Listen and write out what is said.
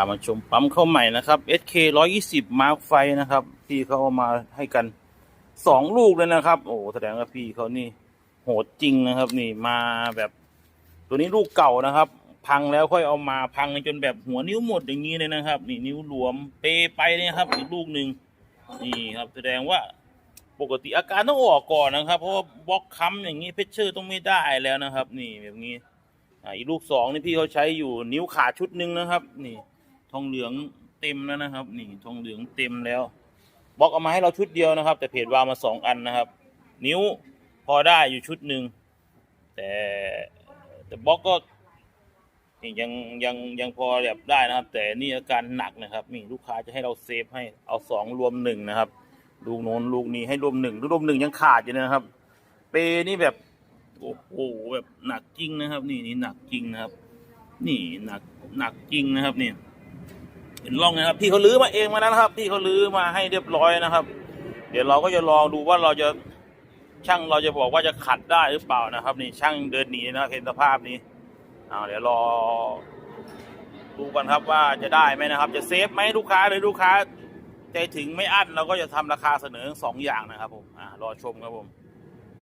ามาชมปั๊มเข้าใหม่นะครับ SK 120มาร์คไฟนะครับ พี่เขาเอามาให้กันสองลูกเลยนะครับ โอ้แสดงว่าพี่เขานี่โหดจริงนะครับ นี่มาแบบตัวนี้ลูกเก่านะครับ พังแล้วค่อยเอามาพังจนแบบหัวนิ้วหมดอย่างนี้เลยนะครับ นี่นิ้วหลวมเปไปเนี่ยครับ อีกลูกหนึ่งนี่ครับ แสดงว่าปกติอาการต้องออกก่อนนะครับ เพราะว่าบล็อกค้ำอย่างนี้เพชเชอร์ต้องไม่ได้แล้วนะครับ นี่แบบนี้อีกลูกสองนี่พี่เขาใช้อยู่นิ้วขาดชุดหนึ่งนะครับ นี่ ทองเหลืองเต็มแล้วนะครับ นี่ทองเหลืองเต็มแล้วบล็อกเอามาให้เราชุดเดียวนะครับ แต่เพจวามาสองอันนะครับ นิ้วพอได้อยู่ชุดหนึ่งแต่แต่บล็อกก็ยังยังยังพอแบบได้นะครับ แต่นี่อาการหนักนะครับนี่ลูกค้าจะให้เราเซฟให้เอาสองรวมหนึ่งนะครับ ลูกโน้นลูกนี้ให้รวมหนึ่งลูกรวมหนึ่งยังขาดอยู่นะครับ เปนี่แบบโอ้โหแบบหนักจริงนะครับ นี่นี่หนักจริงนะครับ นี่หนักหนักจริงนะครับนี่ เห็นร่องนะครับพี่เขาลื้อมาเองมาแล้วนะครับพี่เขาลื้อมาให้เรียบร้อยนะครับ เดี๋ยวเราก็จะลองดูว่าเราจะช่างเราจะบอกว่าจะขัดได้หรือเปล่านะครับ นี่ช่างเดินหนีนะเห็นสภาพนี้เอาเดี๋ยวรอดูกันครับว่าจะได้ไหมนะครับ จะเซฟไหมลูกค้าหรือลูกค้าใจถึงไม่อั้นเราก็จะทำราคาเสนอสองอย่างนะครับผมอ่ารอชมครับผม